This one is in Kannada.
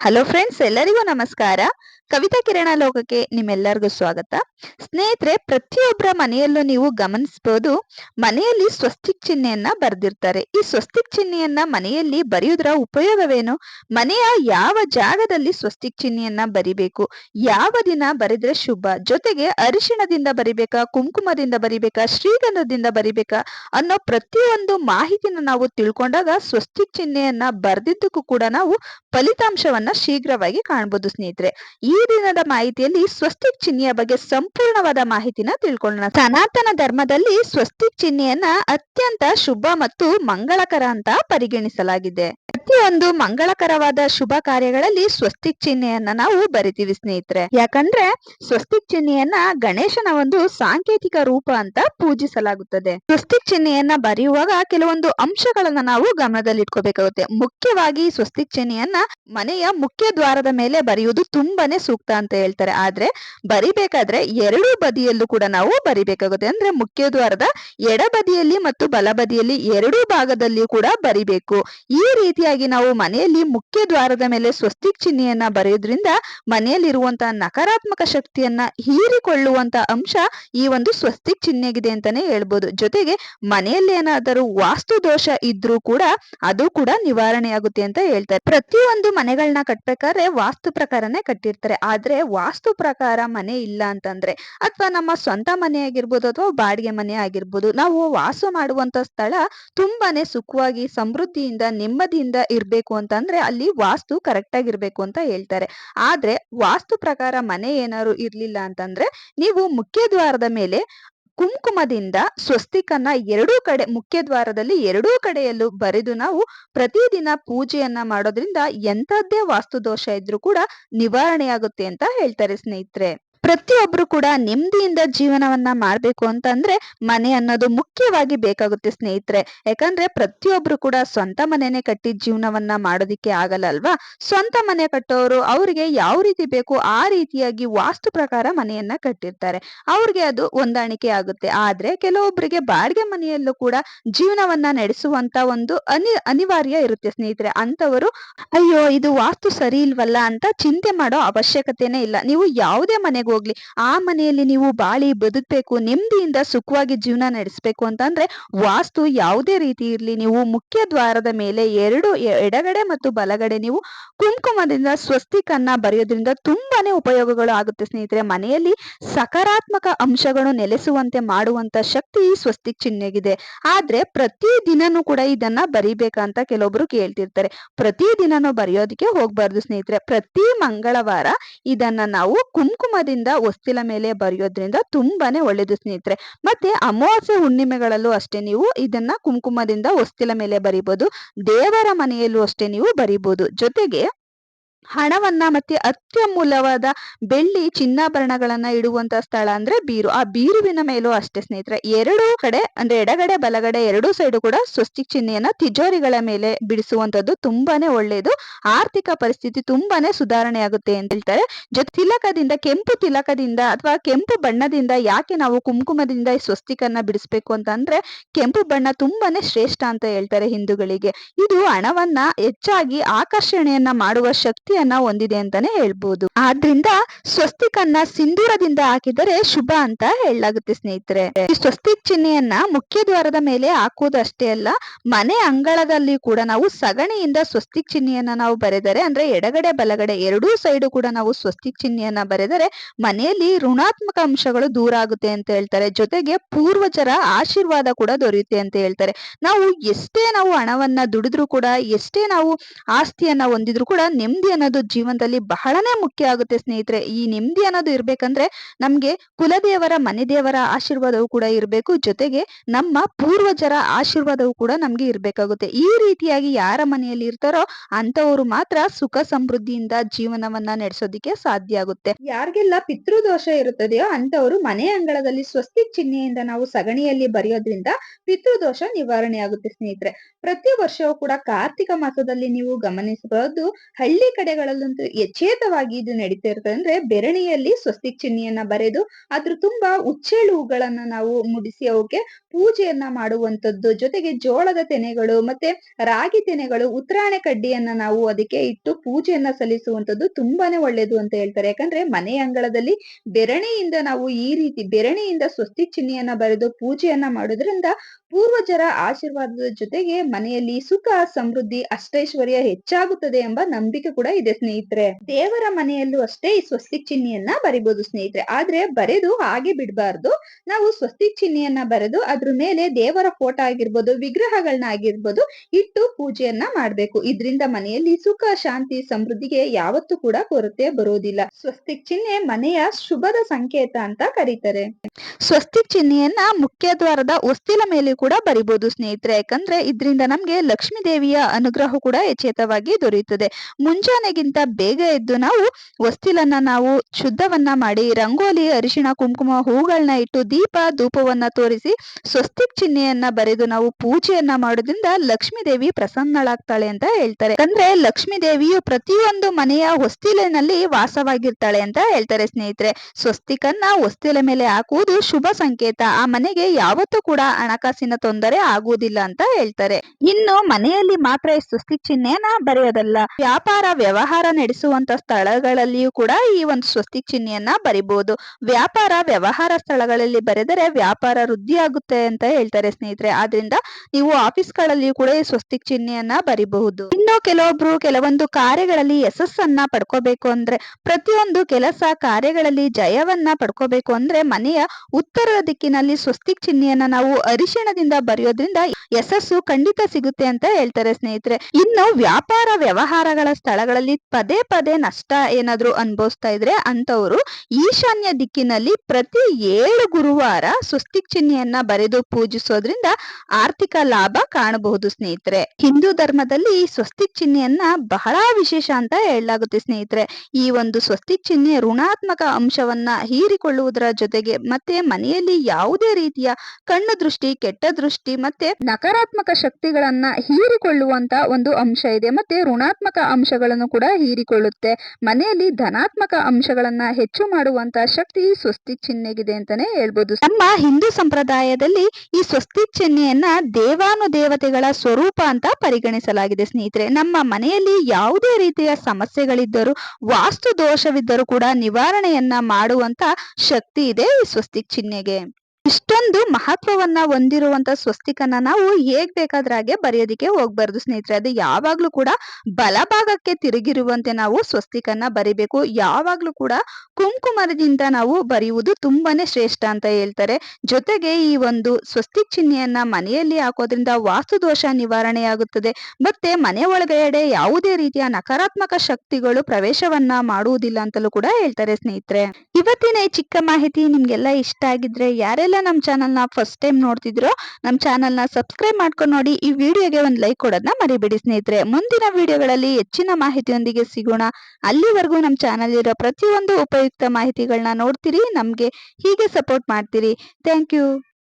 ಹಲೋ ಫ್ರೆಂಡ್ಸ್ ಎಲ್ಲರಿಗೂ ನಮಸ್ಕಾರ. ಕವಿತಾ ಕಿರಣ ಲೋಕಕ್ಕೆ ನಿಮ್ಮೆಲ್ಲರಿಗೂ ಸ್ವಾಗತ. ಸ್ನೇಹಿತರೆ, ಪ್ರತಿಯೊಬ್ಬರ ಮನೆಯಲ್ಲೂ ನೀವು ಗಮನಿಸಬಹುದು, ಮನೆಯಲ್ಲಿ ಸ್ವಸ್ತಿಕ್ ಚಿಹ್ನೆಯನ್ನ ಬರೆದಿರ್ತಾರೆ. ಈ ಸ್ವಸ್ತಿಕ್ ಚಿಹ್ನೆಯನ್ನ ಮನೆಯಲ್ಲಿ ಬರೆಯುವುದರ ಉಪಯೋಗವೇನು? ಮನೆಯ ಯಾವ ಜಾಗದಲ್ಲಿ ಸ್ವಸ್ತಿಕ್ ಚಿಹ್ನೆಯನ್ನ ಬರಿಬೇಕು? ಯಾವ ದಿನ ಬರೆದ್ರೆ ಶುಭ? ಜೊತೆಗೆ ಅರಿಶಿಣದಿಂದ ಬರಿಬೇಕಾ, ಕುಂಕುಮದಿಂದ ಬರಿಬೇಕಾ, ಶ್ರೀಗಂಧದಿಂದ ಬರಿಬೇಕಾ ಅನ್ನೋ ಪ್ರತಿಯೊಂದು ಮಾಹಿತಿನ ನಾವು ತಿಳ್ಕೊಂಡಾಗ ಸ್ವಸ್ತಿಕ್ ಚಿಹ್ನೆಯನ್ನ ಬರೆದಿದ್ದಕ್ಕೂ ಕೂಡ ನಾವು ಫಲಿತಾಂಶವನ್ನ ಶೀಘ್ರವಾಗಿ ಕಾಣಬಹುದು ಸ್ನೇಹಿತರೆ. ಈ ದಿನದ ಮಾಹಿತಿಯಲ್ಲಿ ಸ್ವಸ್ತಿಕ್ ಚಿಹ್ನೆಯ ಬಗ್ಗೆ ಸಂಪೂರ್ಣವಾದ ಮಾಹಿತಿನ ತಿಳ್ಕೊಳ್ಳೋಣ. ಸನಾತನ ಧರ್ಮದಲ್ಲಿ ಸ್ವಸ್ತಿಕ್ ಚಿಹ್ನೆಯನ್ನ ಅತ್ಯಂತ ಶುಭ ಮತ್ತು ಮಂಗಳಕರ ಅಂತ ಪರಿಗಣಿಸಲಾಗಿದೆ. ಪ್ರತಿಯೊಂದು ಮಂಗಳಕರವಾದ ಶುಭ ಕಾರ್ಯಗಳಲ್ಲಿ ಸ್ವಸ್ತಿಕ್ ಚಿಹ್ನೆಯನ್ನ ನಾವು ಬರಿತೀವಿ ಸ್ನೇಹಿತರೆ. ಯಾಕಂದ್ರೆ ಸ್ವಸ್ತಿಕ್ ಚಿಹ್ನೆಯನ್ನ ಗಣೇಶನ ಒಂದು ಸಾಂಕೇತಿಕ ರೂಪ ಅಂತ ಪೂಜಿಸಲಾಗುತ್ತದೆ. ಸ್ವಸ್ತಿಕ್ ಚಿಹ್ನೆಯನ್ನ ಬರೆಯುವಾಗ ಕೆಲವೊಂದು ಅಂಶಗಳನ್ನ ನಾವು ಗಮನದಲ್ಲಿ ಇಟ್ಕೋಬೇಕಾಗುತ್ತೆ ಮುಖ್ಯವಾಗಿ ಸ್ವಸ್ತಿಕ್ ಚಿಹ್ನೆಯನ್ನ ಮನೆಯ ಮುಖ್ಯ ದ್ವಾರದ ಮೇಲೆ ಬರೆಯುವುದು ತುಂಬಾನೇ ಸೂಕ್ತ ಅಂತ ಹೇಳ್ತಾರೆ. ಆದ್ರೆ ಬರಿಬೇಕಾದ್ರೆ ಎರಡೂ ಬದಿಯಲ್ಲೂ ಕೂಡ ನಾವು ಬರಿಬೇಕಾಗುತ್ತೆ. ಅಂದ್ರೆ ಮುಖ್ಯ ದ್ವಾರದ ಎಡಬದಿಯಲ್ಲಿ ಮತ್ತು ಬಲಬದಿಯಲ್ಲಿ ಎರಡೂ ಭಾಗದಲ್ಲಿ ಕೂಡ ಬರಿಬೇಕು. ಈ ರೀತಿಯಾಗಿ ನಾವು ಮನೆಯಲ್ಲಿ ಮುಖ್ಯ ದ್ವಾರದ ಮೇಲೆ ಸ್ವಸ್ತಿಕ್ ಚಿಹ್ನೆಯನ್ನ ಬರೆಯೋದ್ರಿಂದ ಮನೆಯಲ್ಲಿರುವಂತಹ ನಕಾರಾತ್ಮಕ ಶಕ್ತಿಯನ್ನ ಹೀರಿಕೊಳ್ಳುವಂತ ಅಂಶ ಈ ಒಂದು ಸ್ವಸ್ತಿಕ್ ಚಿಹ್ನೆಗಿದೆ ಅಂತಾನೆ ಹೇಳ್ಬೋದು. ಜೊತೆಗೆ ಮನೆಯಲ್ಲಿ ಏನಾದರೂ ವಾಸ್ತು ದೋಷ ಇದ್ರೂ ಕೂಡ ಅದು ಕೂಡ ನಿವಾರಣೆ ಆಗುತ್ತೆ ಅಂತ ಹೇಳ್ತಾರೆ. ಪ್ರತಿಯೊಂದು ಮನೆಗಳನ್ನ ಕಟ್ಬೇಕಾದ್ರೆ ವಾಸ್ತು ಪ್ರಕಾರನೇ ಕಟ್ಟಿರ್ತಾರೆ. ಆದ್ರೆ ವಾಸ್ತು ಪ್ರಕಾರ ಮನೆ ಇಲ್ಲ ಅಂತಂದ್ರೆ ಅಥವಾ ನಮ್ಮ ಸ್ವಂತ ಮನೆ ಆಗಿರ್ಬೋದು ಅಥವಾ ಬಾಡಿಗೆ ಮನೆ ಆಗಿರ್ಬೋದು, ನಾವು ವಾಸ ಮಾಡುವಂತ ಸ್ಥಳ ತುಂಬಾನೇ ಸುಖವಾಗಿ, ಸಮೃದ್ಧಿಯಿಂದ, ನೆಮ್ಮದಿಯಿಂದ ಇರಬೇಕು ಅಂತಂದ್ರೆ ಅಲ್ಲಿ ವಾಸ್ತು ಕರೆಕ್ಟ್ ಆಗಿರ್ಬೇಕು ಅಂತ ಹೇಳ್ತಾರೆ. ಆದ್ರೆ ವಾಸ್ತು ಪ್ರಕಾರ ಮನೆ ಏನಾದ್ರು ಇರ್ಲಿಲ್ಲ ಅಂತಂದ್ರೆ ನೀವು ಮುಖ್ಯ ದ್ವಾರದ ಮೇಲೆ ಕುಂಕುಮದಿಂದ ಸ್ವಸ್ತಿಕನ ಎರಡೂ ಕಡೆ, ಮುಖ್ಯ ದ್ವಾರದಲ್ಲಿ ಎರಡೂ ಕಡೆಯಲ್ಲೂ ಬರೆದು ನಾವು ಪ್ರತಿದಿನ ಪೂಜೆಯನ್ನ ಮಾಡೋದ್ರಿಂದ ಎಂಥದ್ದೇ ವಾಸ್ತು ದೋಷ ಇದ್ರೂ ಕೂಡ ನಿವಾರಣೆ ಆಗುತ್ತೆ ಅಂತ ಹೇಳ್ತಾರೆ ಸ್ನೇಹಿತರೆ. ಪ್ರತಿಯೊಬ್ರು ಕೂಡ ನೆಮ್ಮದಿಯಿಂದ ಜೀವನವನ್ನ ಮಾಡ್ಬೇಕು ಅಂತಂದ್ರೆ ಮನೆ ಅನ್ನೋದು ಮುಖ್ಯವಾಗಿ ಬೇಕಾಗುತ್ತೆ ಸ್ನೇಹಿತರೆ. ಯಾಕಂದ್ರೆ ಪ್ರತಿಯೊಬ್ರು ಕೂಡ ಸ್ವಂತ ಮನೆನೆ ಕಟ್ಟಿ ಜೀವನವನ್ನ ಮಾಡೋದಿಕ್ಕೆ ಆಗಲ್ಲ ಅಲ್ವಾ? ಸ್ವಂತ ಮನೆ ಕಟ್ಟೋರು ಅವ್ರಿಗೆ ಯಾವ ರೀತಿ ಬೇಕು ಆ ರೀತಿಯಾಗಿ ವಾಸ್ತು ಪ್ರಕಾರ ಮನೆಯನ್ನ ಕಟ್ಟಿರ್ತಾರೆ. ಅವ್ರಿಗೆ ಅದು ಹೊಂದಾಣಿಕೆ ಆಗುತ್ತೆ. ಆದ್ರೆ ಕೆಲವೊಬ್ಬರಿಗೆ ಬಾಡಿಗೆ ಮನೆಯಲ್ಲೂ ಕೂಡ ಜೀವನವನ್ನ ನಡೆಸುವಂತ ಒಂದು ಅನಿ, ಅನಿವಾರ್ಯ ಇರುತ್ತೆ ಸ್ನೇಹಿತರೆ. ಅಂತವರು ಅಯ್ಯೋ, ಇದು ವಾಸ್ತು ಸರಿ ಇಲ್ವಲ್ಲ ಅಂತ ಚಿಂತೆ ಮಾಡೋ ಅವಶ್ಯಕತೆನೇ ಇಲ್ಲ. ನೀವು ಯಾವುದೇ ಮನೆಗೆ ಹೋಗ್ಲಿ. ಆ ಮನೆಯಲ್ಲಿ ನೀವು ಬಾಳಿ ಬದುಕ್ಬೇಕು, ನೆಮ್ಮದಿಯಿಂದ ಸುಖವಾಗಿ ಜೀವನ ನಡೆಸಬೇಕು ಅಂತಂದ್ರೆ ವಾಸ್ತು ಯಾವುದೇ ರೀತಿ ಇರ್ಲಿ. ನೀವು ಮುಖ್ಯ ದ್ವಾರದ ಮೇಲೆ ಎರಡು ಎಡಗಡೆ ಮತ್ತು ಬಲಗಡೆ ನೀವು ಕುಂಕುಮದಿಂದ ಸ್ವಸ್ತಿಕನ್ನ ಬರೆಯೋದ್ರಿಂದ ತುಂಬಾನೇ ಉಪಯೋಗಗಳು ಆಗುತ್ತೆ ಸ್ನೇಹಿತರೆ. ಮನೆಯಲ್ಲಿ ಸಕಾರಾತ್ಮಕ ಅಂಶಗಳು ನೆಲೆಸುವಂತೆ ಮಾಡುವಂತ ಶಕ್ತಿ ಸ್ವಸ್ತಿಕ್ ಚಿಹ್ನೆಗಿದೆ. ಆದ್ರೆ ಪ್ರತಿ ದಿನನೂ ಕೂಡ ಇದನ್ನ ಬರಿಬೇಕಂತ ಕೆಲವೊಬ್ರು ಕೇಳ್ತಿರ್ತಾರೆ. ಪ್ರತಿ ದಿನನೂ ಬರೆಯೋದಕ್ಕೆ ಹೋಗ್ಬಾರ್ದು ಸ್ನೇಹಿತರೆ. ಪ್ರತಿ ಮಂಗಳವಾರ ಇದನ್ನ ನಾವು ಕುಂಕುಮದಿಂದ ಹೊಸ್ತಿಲ ಮೇಲೆ ಬರೆಯೋದ್ರಿಂದ ತುಂಬಾನೇ ಒಳ್ಳೇದು ಸ್ನೇಹಿತರೆ. ಮತ್ತೆ ಅಮಾವಾಸ್ಯೆ ಹುಣ್ಣಿಮೆಗಳಲ್ಲೂ ಅಷ್ಟೇ ನೀವು ಇದನ್ನ ಕುಂಕುಮದಿಂದ ಹೊಸ್ತಿಲ ಮೇಲೆ ಬರಿಬಹುದು ದೇವರ ಮನೆಯಲ್ಲೂ ಅಷ್ಟೇ ನೀವು ಬರಿಬಹುದು ಜೊತೆಗೆ ಹಣವನ್ನ ಮತ್ತೆ ಅತ್ಯಮೂಲ್ಯವಾದ ಬೆಳ್ಳಿ ಚಿನ್ನಾಭರಣಗಳನ್ನ ಇಡುವಂತ ಸ್ಥಳ ಅಂದ್ರೆ ಬೀರು. ಆ ಬೀರುವಿನ ಮೇಲೂ ಅಷ್ಟೇ ಸ್ನೇಹಿತರೆ, ಎರಡು ಕಡೆ ಅಂದ್ರೆ ಎಡಗಡೆ, ಬಲಗಡೆ ಎರಡೂ ಸೈಡು ಕೂಡ ಸ್ವಸ್ತಿಕ್ ಚಿಹ್ನೆಯನ್ನ ತಿಜೋರಿಗಳ ಮೇಲೆ ಬಿಡಿಸುವಂತದ್ದು ತುಂಬಾನೇ ಒಳ್ಳೆಯದು ಆರ್ಥಿಕ ಪರಿಸ್ಥಿತಿ ತುಂಬಾನೇ ಸುಧಾರಣೆ ಆಗುತ್ತೆ ಅಂತ ಹೇಳ್ತಾರೆ. ಜೊತೆ ತಿಲಕದಿಂದ, ಕೆಂಪು ತಿಲಕದಿಂದ ಅಥವಾ ಕೆಂಪು ಬಣ್ಣದಿಂದ ಯಾಕೆ ನಾವು ಕುಂಕುಮದಿಂದ ಈ ಸ್ವಸ್ತಿಕನ್ನ ಬಿಡಿಸ್ಬೇಕು ಅಂತ ಅಂದ್ರೆ ಕೆಂಪು ಬಣ್ಣ ತುಂಬಾನೇ ಶ್ರೇಷ್ಠ ಅಂತ ಹೇಳ್ತಾರೆ ಹಿಂದೂಗಳಿಗೆ. ಇದು ಹಣವನ್ನ ಹೆಚ್ಚಾಗಿ ಆಕರ್ಷಣೆಯನ್ನ ಮಾಡುವ ಶಕ್ತಿ ಶಕ್ತಿಯನ್ನ ಹೊಂದಿದೆ ಅಂತಾನೆ ಹೇಳ್ಬೋದು. ಆದ್ರಿಂದ ಸ್ವಸ್ತಿಕನ್ನ ಸಿಂಧೂರದಿಂದ ಹಾಕಿದರೆ ಶುಭ ಅಂತ ಹೇಳಲಾಗುತ್ತೆ ಸ್ನೇಹಿತರೆ. ಈ ಸ್ವಸ್ತಿಕ್ ಚಿಹ್ನೆಯನ್ನ ಮುಖ್ಯ ದ್ವಾರದ ಮೇಲೆ ಹಾಕುವುದಷ್ಟೇ ಅಲ್ಲ, ಮನೆ ಅಂಗಳದಲ್ಲಿ ಕೂಡ ನಾವು ಸಗಣಿಯಿಂದ ಸ್ವಸ್ತಿಕ್ ಚಿಹ್ನೆಯನ್ನ ನಾವು ಬರೆದರೆ, ಅಂದ್ರೆ ಎಡಗಡೆ, ಬಲಗಡೆ ಎರಡೂ ಸೈಡು ಕೂಡ ನಾವು ಸ್ವಸ್ತಿಕ್ ಚಿಹ್ನೆಯನ್ನ ಬರೆದರೆ ಮನೆಯಲ್ಲಿ ಋಣಾತ್ಮಕ ಅಂಶಗಳು ದೂರ ಆಗುತ್ತೆ ಅಂತ ಹೇಳ್ತಾರೆ. ಜೊತೆಗೆ ಪೂರ್ವಜರ ಆಶೀರ್ವಾದ ಕೂಡ ದೊರೆಯುತ್ತೆ ಅಂತ ಹೇಳ್ತಾರೆ. ನಾವು ಎಷ್ಟೇ ನಾವು ಹಣವನ್ನ ದುಡಿದ್ರು ಕೂಡ, ಎಷ್ಟೇ ನಾವು ಆಸ್ತಿಯನ್ನ ಹೊಂದಿದ್ರು ಕೂಡ ನೆಮ್ಮದಿ ಅನ್ನೋದು ಜೀವನದಲ್ಲಿ ಬಹಳನೇ ಮುಖ್ಯ ಆಗುತ್ತೆ ಸ್ನೇಹಿತರೆ. ಈ ನೆಮ್ಮದಿ ಅನ್ನೋದು ಇರ್ಬೇಕಂದ್ರೆ ನಮ್ಗೆ ಕುಲದೇವರ ಮನೆ ದೇವರ ಆಶೀರ್ವಾದವು ಕೂಡ ಇರಬೇಕು. ಜೊತೆಗೆ ನಮ್ಮ ಪೂರ್ವಜರ ಆಶೀರ್ವಾದವು ಕೂಡ ನಮ್ಗೆ ಇರ್ಬೇಕಾಗುತ್ತೆ. ಈ ರೀತಿಯಾಗಿ ಯಾರ ಮನೆಯಲ್ಲಿ ಇರ್ತಾರೋ ಅಂತವರು ಮಾತ್ರ ಸುಖ ಸಮೃದ್ಧಿಯಿಂದ ಜೀವನವನ್ನ ನಡೆಸೋದಿಕ್ಕೆ ಸಾಧ್ಯ ಆಗುತ್ತೆ. ಯಾರಿಗೆಲ್ಲ ಪಿತೃದೋಷ ಇರುತ್ತದೆಯೋ ಅಂತವರು ಮನೆ ಅಂಗಳದಲ್ಲಿ ಸ್ವಸ್ತಿ ಚಿಹ್ನೆಯಿಂದ ನಾವು ಸಗಣಿಯಲ್ಲಿ ಬರೆಯೋದ್ರಿಂದ ಪಿತೃದೋಷ ನಿವಾರಣೆ ಆಗುತ್ತೆ ಸ್ನೇಹಿತರೆ. ಪ್ರತಿ ವರ್ಷವೂ ಕೂಡ ಕಾರ್ತಿಕ ಮಾಸದಲ್ಲಿ ನೀವು ಗಮನಿಸಬಹುದು ಹಳ್ಳಿ ಕಡೆ ಕಡೆಗಳಲ್ಲಂತೂ ಯಚೇತವಾಗಿ ಇದು ನಡೀತಾ ಇರ್ತದೆ. ಅಂದ್ರೆ ಬೆರಣಿಯಲ್ಲಿ ಸ್ವಸ್ತಿಕ್ ಚಿಹ್ನೆಯನ್ನ ಬರೆದು ಅದ್ರ ತುಂಬಾ ಉಚ್ಚೇಳುಗಳನ್ನ ನಾವು ಮುಡಿಸಿ ಅವಕ್ಕೆ ಪೂಜೆಯನ್ನ ಮಾಡುವಂತದ್ದು ಜೊತೆಗೆ ಜೋಳದ ತೆನೆಗಳು ಮತ್ತೆ ರಾಗಿ ತೆನೆಗಳು ಉತ್ತರಾಣೆ ಕಡ್ಡಿಯನ್ನ ನಾವು ಅದಕ್ಕೆ ಇಟ್ಟು ಪೂಜೆಯನ್ನ ಸಲ್ಲಿಸುವಂತದ್ದು ತುಂಬಾನೇ ಒಳ್ಳೇದು ಅಂತ ಹೇಳ್ತಾರೆ. ಯಾಕಂದ್ರೆ ಮನೆ ಅಂಗಳದಲ್ಲಿ ಬೆರಣಿಯಿಂದ ನಾವು ಈ ರೀತಿ ಬೆರಣಿಯಿಂದ ಸ್ವಸ್ತಿ ಚಿಹ್ನೆಯನ್ನ ಬರೆದು ಪೂಜೆಯನ್ನ ಮಾಡೋದ್ರಿಂದ ಪೂರ್ವಜರ ಆಶೀರ್ವಾದದ ಜೊತೆಗೆ ಮನೆಯಲ್ಲಿ ಸುಖ, ಸಮೃದ್ಧಿ ಅಷ್ಟೈಶ್ವರ್ಯ ಹೆಚ್ಚಾಗುತ್ತದೆ ಎಂಬ ನಂಬಿಕೆ ಕೂಡ ಇದೆ, ಸ್ನೇಹಿತರೆ. ದೇವರ ಮನೆಯಲ್ಲೂ ಅಷ್ಟೇ ಈ ಸ್ವಸ್ತಿಕ್ ಚಿಹ್ನೆಯನ್ನ ಬರಿಬಹುದು ಸ್ನೇಹಿತರೆ. ಆದ್ರೆ ಬರೆದು ಹಾಗೆ ಬಿಡಬಾರ್ದು. ನಾವು ಸ್ವಸ್ತಿಕ್ ಚಿಹ್ನೆಯನ್ನ ಬರೆದು ಅದ್ರ ಮೇಲೆ ದೇವರ ಫೋಟೋ ಆಗಿರ್ಬೋದು ವಿಗ್ರಹಗಳನ್ನ ಆಗಿರ್ಬೋದು ಇಟ್ಟು ಪೂಜೆಯನ್ನ ಮಾಡ್ಬೇಕು. ಇದರಿಂದ ಮನೆಯಲ್ಲಿ ಸುಖ, ಶಾಂತಿ, ಸಮೃದ್ಧಿಗೆ ಯಾವತ್ತೂ ಕೂಡ ಕೊರತೆ ಬರೋದಿಲ್ಲ. ಸ್ವಸ್ತಿಕ್ ಚಿಹ್ನೆ ಮನೆಯ ಶುಭದ ಸಂಕೇತ ಅಂತ ಕರೀತಾರೆ. ಸ್ವಸ್ತಿಕ್ ಚಿಹ್ನೆಯನ್ನ ಮುಖ್ಯ ದ್ವಾರದ ಮೇಲೆ ಕೂಡ ಬರಿಬಹುದು ಸ್ನೇಹಿತರೆ. ಯಾಕಂದ್ರೆ ಇದರಿಂದ ನಮ್ಗೆ ಲಕ್ಷ್ಮೀ ದೇವಿಯ ಅನುಗ್ರಹ ಕೂಡ ಎಚ್ಚೇತವಾಗಿ ದೊರೆಯುತ್ತದೆ. ಮುಂಜಾನೆಗಿಂತ ಬೇಗ ಎದ್ದು ನಾವು ಹೊಸ್ತಿಲನ್ನ ನಾವು ಶುದ್ಧವನ್ನ ಮಾಡಿ ರಂಗೋಲಿ, ಅರಿಶಿಣ, ಕುಂಕುಮ, ಹೂಗಳನ್ನ ಇಟ್ಟು ದೀಪ, ಧೂಪವನ್ನ ತೋರಿಸಿ ಸ್ವಸ್ತಿಕ್ ಚಿಹ್ನೆಯನ್ನ ಬರೆದು ನಾವು ಪೂಜೆಯನ್ನ ಮಾಡೋದ್ರಿಂದ ಲಕ್ಷ್ಮೀ ದೇವಿ ಪ್ರಸನ್ನಳಾಗ್ತಾಳೆ ಅಂತ ಹೇಳ್ತಾರೆ. ಅಂದ್ರೆ ಲಕ್ಷ್ಮೀ ದೇವಿಯು ಪ್ರತಿಯೊಂದು ಮನೆಯ ಹೊಸ್ತಿಲಿನಲ್ಲಿ ವಾಸವಾಗಿರ್ತಾಳೆ ಅಂತ ಹೇಳ್ತಾರೆ ಸ್ನೇಹಿತರೆ. ಸ್ವಸ್ತಿಕನ್ನ ಹೊಸ್ತಿಲ ಮೇಲೆ ಹಾಕುವುದು ಶುಭ ಸಂಕೇತ. ಆ ಮನೆಗೆ ಯಾವತ್ತೂ ಕೂಡ ಹಣಕಾಸಿನ ತೊಂದರೆ ಆಗುವುದಿಲ್ಲ ಅಂತ ಹೇಳ್ತಾರೆ. ಇನ್ನು ಮನೆಯಲ್ಲಿ ಮಾತ್ರ ಈ ಸ್ವಸ್ತಿ ಚಿಹ್ನೆಯನ್ನ ಬರೆಯೋದಲ್ಲ. ವ್ಯಾಪಾರ, ವ್ಯವಹಾರ ನಡೆಸುವಂತ ಸ್ಥಳಗಳಲ್ಲಿಯೂ ಕೂಡ ಈ ಒಂದು ಸ್ವಸ್ತಿ ಚಿಹ್ನೆಯನ್ನ ಬರಿಬಹುದು ವ್ಯಾಪಾರ, ವ್ಯವಹಾರ ಸ್ಥಳಗಳಲ್ಲಿ ಬರೆದರೆ ವ್ಯಾಪಾರ ವೃದ್ಧಿ ಆಗುತ್ತೆ ಅಂತ ಹೇಳ್ತಾರೆ ಸ್ನೇಹಿತರೆ. ಆದ್ರಿಂದ ನೀವು ಆಫೀಸ್ಗಳಲ್ಲಿಯೂ ಕೂಡ ಈ ಸ್ವಸ್ತಿ ಚಿಹ್ನೆಯನ್ನ ಬರಿಬಹುದು. ಇನ್ನು ಕೆಲವೊಬ್ರು ಕೆಲವೊಂದು ಕಾರ್ಯಗಳಲ್ಲಿ ಯಶಸ್ಸನ್ನ ಪಡ್ಕೋಬೇಕು ಅಂದ್ರೆ, ಪ್ರತಿಯೊಂದು ಕೆಲಸ ಕಾರ್ಯಗಳಲ್ಲಿ ಜಯವನ್ನ ಪಡ್ಕೋಬೇಕು ಅಂದ್ರೆ ಮನೆಯ ಉತ್ತರದ ದಿಕ್ಕಿನಲ್ಲಿ ಸ್ವಸ್ತಿಕ್ ಚಿಹ್ನೆಯನ್ನ ನಾವು ಅರಿಶಿಣದಿಂದ ಬರೆಯೋದ್ರಿಂದ ಯಶಸ್ಸು ಖಂಡಿತ ಸಿಗುತ್ತೆ ಅಂತ ಹೇಳ್ತಾರೆ ಸ್ನೇಹಿತರೆ. ಇನ್ನು ವ್ಯಾಪಾರ ವ್ಯವಹಾರಗಳ ಸ್ಥಳಗಳಲ್ಲಿ ಪದೇ ಪದೇ ನಷ್ಟ ಏನಾದ್ರು ಅನುಭವಿಸ್ತಾ ಇದ್ರೆ ಅಂತವರು ಈಶಾನ್ಯ ದಿಕ್ಕಿನಲ್ಲಿ ಪ್ರತಿ ಏಳು ಗುರುವಾರ ಸ್ವಸ್ತಿಕ್ ಚಿಹ್ನೆಯನ್ನ ಬರೆದು ಪೂಜಿಸೋದ್ರಿಂದ ಆರ್ಥಿಕ ಲಾಭ ಕಾಣಬಹುದು ಸ್ನೇಹಿತರೆ. ಹಿಂದೂ ಧರ್ಮದಲ್ಲಿ ಈ ಸ್ವಸ್ತಿಕ್ ಚಿಹ್ನೆಯನ್ನ ಬಹಳ ವಿಶೇಷ ಅಂತ ಹೇಳಲಾಗುತ್ತೆ ಸ್ನೇಹಿತರೆ. ಈ ಒಂದು ಸ್ವಸ್ತಿಕ್ ಚಿಹ್ನೆ ಋಣಾತ್ಮಕ ಅಂಶವನ್ನ ಹೀರಿಕೊಳ್ಳುವುದರ ಜೊತೆಗೆ ಮತ್ತೆ ಮನೆಯಲ್ಲಿ ಯಾವುದೇ ರೀತಿಯ ಕಣ್ಣು ದೃಷ್ಟಿ, ಕೆಟ್ಟ ದೃಷ್ಟಿ ಮತ್ತೆ ನಕಾರಾತ್ಮಕ ಶಕ್ತಿಗಳನ್ನ ಹೀರಿಕೊಳ್ಳುವಂತ ಒಂದು ಅಂಶ ಇದೆ. ಮತ್ತೆ ಋಣಾತ್ಮಕ ಅಂಶಗಳನ್ನು ಕೂಡ ಹೀರಿಕೊಳ್ಳುತ್ತೆ. ಮನೆಯಲ್ಲಿ ಧನಾತ್ಮಕ ಅಂಶಗಳನ್ನ ಹೆಚ್ಚು ಮಾಡುವಂತ ಶಕ್ತಿ ಈ ಸ್ವಸ್ತಿಕ್ ಚಿಹ್ನೆಗಿದೆ ಅಂತಾನೆ ಹೇಳ್ಬೋದು. ನಮ್ಮ ಹಿಂದೂ ಸಂಪ್ರದಾಯದಲ್ಲಿ ಈ ಸ್ವಸ್ತಿ ಚಿಹ್ನೆಯನ್ನ ದೇವಾನುದೇವತೆಗಳ ಸ್ವರೂಪ ಅಂತ ಪರಿಗಣಿಸಲಾಗಿದೆ ಸ್ನೇಹಿತರೆ. ನಮ್ಮ ಮನೆಯಲ್ಲಿ ಯಾವುದೇ ರೀತಿಯ ಸಮಸ್ಯೆಗಳಿದ್ದರೂ, ವಾಸ್ತು ದೋಷವಿದ್ದರೂ ಕೂಡ ನಿವಾರಣೆಯನ್ನ ಮಾಡುವಂತ ಶಕ್ತಿ ಇದೆ ಈ ಸ್ವಸ್ತಿಕ್ ಚಿಹ್ನೆಗೆ. ಇಷ್ಟೊಂದು ಮಹತ್ವವನ್ನ ಹೊಂದಿರುವಂತ ಸ್ವಸ್ತಿಕನ ನಾವು ಹೇಗ್ ಬೇಕಾದ್ರೆ ಹಾಗೆ ಬರೆಯೋದಿಕ್ಕೆ ಹೋಗ್ಬಾರ್ದು ಸ್ನೇಹಿತರೆ. ಅದು ಯಾವಾಗ್ಲೂ ಕೂಡ ಬಲಭಾಗಕ್ಕೆ ತಿರುಗಿರುವಂತೆ ನಾವು ಸ್ವಸ್ತಿಕನ್ನ ಬರಿಬೇಕು. ಯಾವಾಗ್ಲೂ ಕೂಡ ಕುಂಕುಮರದಿಂದ ನಾವು ಬರೆಯುವುದು ತುಂಬಾನೇ ಶ್ರೇಷ್ಠ ಅಂತ ಹೇಳ್ತಾರೆ. ಜೊತೆಗೆ ಈ ಒಂದು ಸ್ವಸ್ತಿ ಚಿಹ್ನೆಯನ್ನ ಮನೆಯಲ್ಲಿ ಹಾಕೋದ್ರಿಂದ ವಾಸ್ತು ದೋಷ ನಿವಾರಣೆಯಾಗುತ್ತದೆ. ಮತ್ತೆ ಮನೆ ಒಳಗಡೆ ಯಾವುದೇ ರೀತಿಯ ನಕಾರಾತ್ಮಕ ಶಕ್ತಿಗಳು ಪ್ರವೇಶವನ್ನ ಮಾಡುವುದಿಲ್ಲ ಅಂತಲೂ ಕೂಡ ಹೇಳ್ತಾರೆ ಸ್ನೇಹಿತರೆ. ಇವತ್ತಿನ ಚಿಕ್ಕ ಮಾಹಿತಿ ನಿಮ್ಗೆಲ್ಲ ಇಷ್ಟ ಆಗಿದ್ರೆ ಯಾರೆಲ್ಲ ನಮ್ಮ ಚಾನಲ್ನ ಫಸ್ಟ್ ಟೈಮ್ ನೋಡ್ತಿದ್ರೋ ನಮ್ಮ ಚಾನಲ್ನ ಸಬ್ಸ್ಕ್ರೈಬ್ ಮಾಡ್ಕೊಂಡು ನೋಡಿ, ಈ ವಿಡಿಯೋಗೆ ಒಂದು ಲೈಕ್ ಕೊಡೋದನ್ನ ಮರಿಬೇಡಿ ಸ್ನೇಹಿತರೆ. ಮುಂದಿನ ವಿಡಿಯೋಗಳಲ್ಲಿ ಹೆಚ್ಚಿನ ಮಾಹಿತಿಯೊಂದಿಗೆ ಸಿಗೋಣ. ಅಲ್ಲಿವರೆಗೂ ನಮ್ಮ ಚಾನಲ್ ಇರೋ ಪ್ರತಿಯೊಂದು ಉಪಯುಕ್ತ ಮಾಹಿತಿಗಳನ್ನ ನೋಡ್ತೀರಿ, ನಮಗೆ ಹೀಗೆ ಸಪೋರ್ಟ್ ಮಾಡ್ತೀರಿ. Thank you